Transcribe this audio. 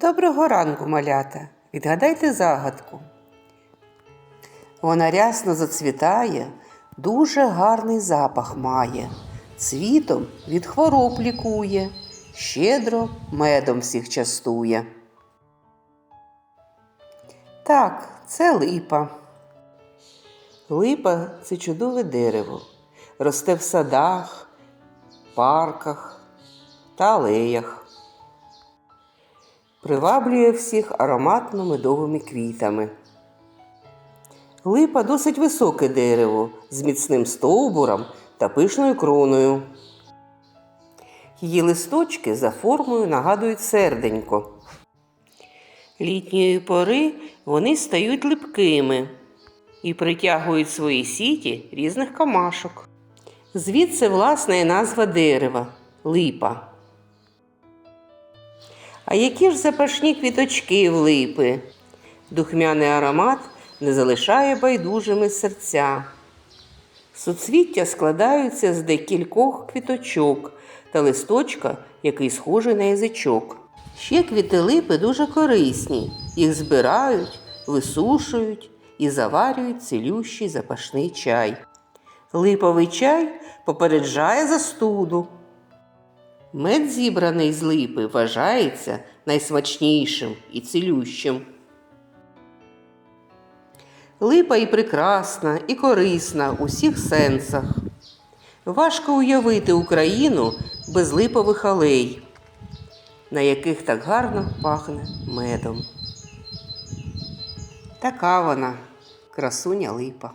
Доброго ранку, малята. Відгадайте загадку. Вона рясно зацвітає, дуже гарний запах має. Цвітом від хвороб лікує, щедро медом всіх частує. Так, це липа. Липа це чудове дерево. Росте в садах, парках та алеях. Приваблює всіх ароматно медовими квітами. Липа досить високе дерево з міцним стовбуром та пишною кроною. Її листочки за формою нагадують серденько. Літньої пори вони стають липкими і притягують свої сіті різних камашок. Звідси власне і назва дерева липа. А які ж запашні квіточки в липи? Духмяний аромат не залишає байдужими серця. Суцвіття складаються з декількох квіточок та листочка, який схожий на язичок. Ще квіти липи дуже корисні. Їх збирають, висушують і заварюють цілющий запашний чай. Липовий чай попереджає застуду. Мед, зібраний з липи, вважається найсмачнішим і цілющим. Липа і прекрасна, і корисна у всіх сенсах. Важко уявити Україну без липових алей, на яких так гарно пахне медом. Така вона, красуня липа.